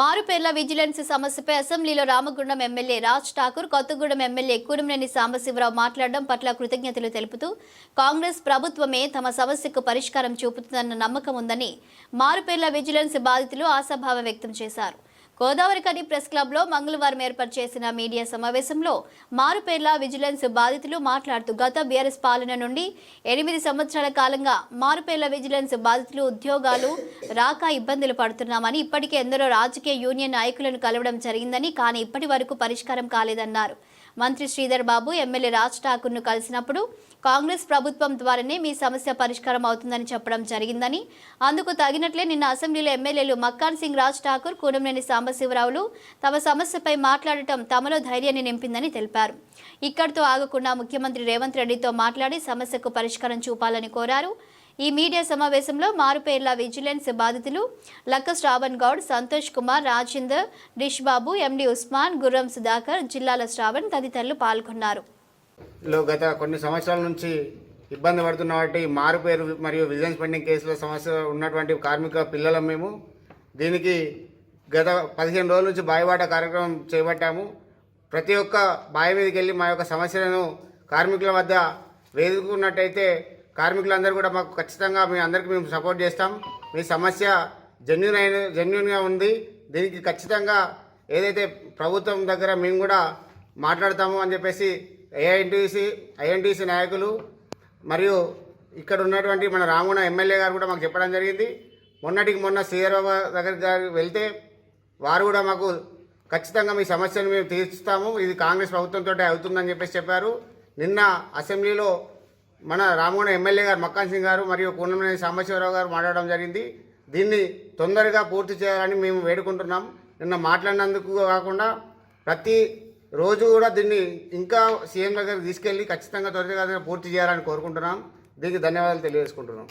మారుపేర్ల vigilance సమస్యపై అసెంబ్లీలో Ramagundam MLA Raj Thakur Kothagudem MLA Kunamneni Sambasivarao మాట్లాడడం పట్ల కృతజ్ఞతలు తెలుపుతూ కాంగ్రెస్ ప్రభుత్వమే తమ సమస్యకు పరిష్కారం చూపుతుందన్న నమ్మకం ఉందని మారుపేర్ల విజిలెన్స్ బాధితులు ఆశాభావం వ్యక్తం చేశారు. గోదావరి కని ప్రెస్ క్లబ్లో మంగళవారం ఏర్పాటు చేసిన మీడియా సమావేశంలో మారుపేర్ల విజిలెన్స్ బాధితులు మాట్లాడుతూ గత బీఆర్ఎస్ పాలన నుండి ఎనిమిది సంవత్సరాల కాలంగా మారుపేర్ల విజిలెన్స్ బాధితులు ఉద్యోగాలు రాక ఇబ్బందులు పడుతున్నామని ఇప్పటికే ఎందరో రాజకీయ యూనియన్ నాయకులను కలవడం జరిగిందని కానీ ఇప్పటి వరకు పరిష్కారం కాలేదన్నారు. మంత్రి శ్రీధర్ బాబు ఎమ్మెల్యే రాజ్ ఠాకూర్ను కలిసినప్పుడు కాంగ్రెస్ ప్రభుత్వం ద్వారానే మీ సమస్య పరిష్కారం అవుతుందని చెప్పడం జరిగిందని. అందుకు తగినట్లే నిన్న అసెంబ్లీలో ఎమ్మెల్యేలు మక్కాన్ సింగ్ రాజ్ ఠాకూర్ కూడంనేని సాంబశివరావులు తమ సమస్యపై మాట్లాడటం తమలో ధైర్యాన్ని నింపిందని తెలిపారు. ఇక్కడితో ఆగకుండా ముఖ్యమంత్రి రేవంత్ రెడ్డితో మాట్లాడి సమస్యకు పరిష్కారం చూపాలని కోరారు. ఈ మీడియా సమావేశంలో మారుపేర్ల విజిలెన్స్ బాధితులు లక్క శ్రావణ్ గౌడ్ సంతోష్ కుమార్ రాజేందర్ డిష్ బాబు ఎండి ఉస్మాన్ గుర్రం సుధాకర్ జిల్లాల శ్రావణ్ తదితరులు పాల్గొన్నారు. లో గత కొన్ని సంవత్సరాల నుంచి ఇబ్బంది పడుతున్న వాటి మారుపేరు మరియు విజిలెన్స్ పెండింగ్ కేసుల సమస్య ఉన్నటువంటి కార్మిక పిల్లలం మేము. దీనికి గత పదిహేను రోజుల నుంచి బాయిబాట కార్యక్రమం చేపట్టాము. ప్రతి ఒక్క బావి మీదకి వెళ్ళి మా యొక్క సమస్యలను కార్మికుల వద్ద వేదుకున్నట్టయితే కార్మికులందరూ కూడా మాకు ఖచ్చితంగా మీ అందరికీ మేము సపోర్ట్ చేస్తాం. మీ సమస్య జెన్యున్ అయిన జెన్యున్గా ఉంది. దీనికి ఖచ్చితంగా ఏదైతే ప్రభుత్వం దగ్గర మేము కూడా మాట్లాడతాము అని చెప్పేసి ఏఐఎన్టీసీ ఐఎన్టీసీ నాయకులు మరియు ఇక్కడ ఉన్నటువంటి మన రామగుణ ఎమ్మెల్యే గారు కూడా మాకు చెప్పడం జరిగింది. మొన్నటికి మొన్న సీఆర్ఓ దగ్గర దగ్గరికి వెళ్తే వారు కూడా మాకు ఖచ్చితంగా మీ సమస్యను మేము తీర్చుతాము. ఇది కాంగ్రెస్ ప్రభుత్వంతో అవుతుందని చెప్పేసి చెప్పారు. నిన్న అసెంబ్లీలో మన రామగుణ ఎమ్మెల్యే గారు మక్కాన్ సింగ్ గారు మరియు కూనమనేని సాంబశివరావు గారు మాట్లాడడం జరిగింది. దీన్ని తొందరగా పూర్తి చేయాలని మేము వేడుకుంటున్నాం. నిన్న మాట్లాడినందుకు కాకుండా ప్రతి రోజు కూడా దీన్ని ఇంకా సీఎం దగ్గర తీసుకెళ్ళి ఖచ్చితంగా త్వరగా పూర్తి చేయాలని కోరుకుంటున్నాం. దీనికి ధన్యవాదాలు తెలియజేసుకుంటున్నాం.